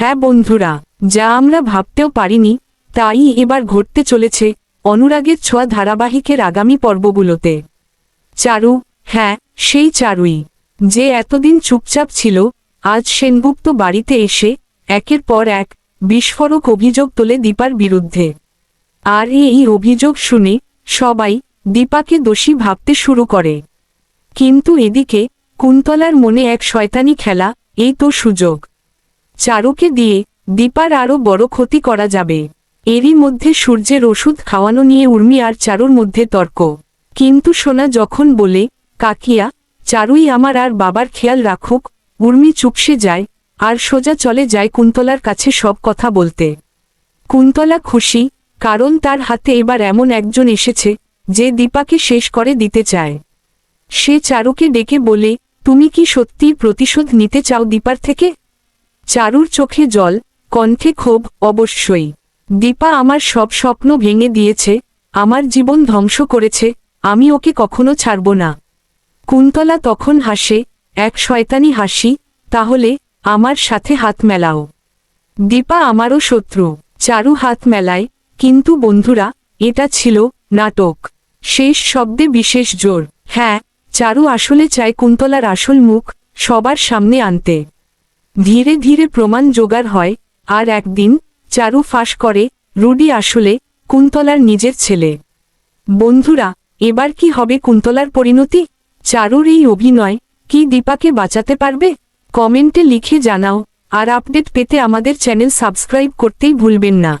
হ্যাঁ বন্ধুরা, যা আমরা ভাবতেও পারিনি, তাই এবার ঘটতে চলেছে অনুরাগের ছোঁয়া ধারাবাহিকের আগামী পর্বগুলোতে। চারু হ্যাঁ সেই চারুই। যে এতদিন চুপচাপ ছিল, আজ সেনগুপ্ত বাড়িতে এসে একের পর এক বিস্ফোরক অভিযোগ তোলে দীপার বিরুদ্ধে। আর এই অভিযোগ শুনে সবাই দীপাকে দোষী ভাবতে শুরু করে। কিন্তু এদিকে কুন্তলার মনে এক শয়তানি খেলা, এই তো সুযোগ। চারুকে দিয়ে দীপার আরও বড় ক্ষতি করা যাবে। এরই মধ্যে সূর্যের ওষুধ খাওয়ানো নিয়ে উর্মি আর চারুর মধ্যে তর্ক। কিন্তু সোনা যখন বলে, কাকিয়া, চারুই আমার আর বাবার খেয়াল রাখুক, উর্মি চুপসে যায়, আর সোজা চলে যায় কুন্তলার কাছে সব কথা বলতে। কুন্তলা খুশি, কারণ তার হাতে এবার এমন একজন এসেছে, যে দীপাকে শেষ করে দিতে চায়। সে চারুকে ডেকে বলে, তুমি কি সত্যিই প্রতিশোধ নিতে চাও দীপার থেকে? চারুর চোখে জল, কণ্ঠে ক্ষোভ, অবশ্যই। দীপা আমার সব স্বপ্ন ভেঙে দিয়েছে, আমার জীবন ধ্বংস করেছে, আমি ওকে কখনো ছাড়ব না। কুন্তলা তখন হাসে, এক শয়তানি হাসি, তাহলে আমার সাথে হাত মেলাও। দীপা আমারও শত্রু, চারু হাত মেলায়, কিন্তু বন্ধুরা, এটা ছিল নাটক। শেষ শব্দে বিশেষ জোর। হ্যাঁ চারু আসলে চায় কুন্তলার আসল মুখ সবার সামনে আনতে। ধীরে ধীরে প্রমাণ জোগাড় হয়, আর একদিন চারু ফাঁস করে, রুডি আসলে কুন্তলার নিজের ছেলে। বন্ধুরা, এবার কি হবে কুন্তলার পরিণতি? চারুর এই অভিনয় কি দীপাকে বাঁচাতে পারবে? কমেন্টে লিখে জানাও, আর আপডেট পেতে আমাদের চ্যানেল সাবস্ক্রাইব করতেই ভুলবেন না।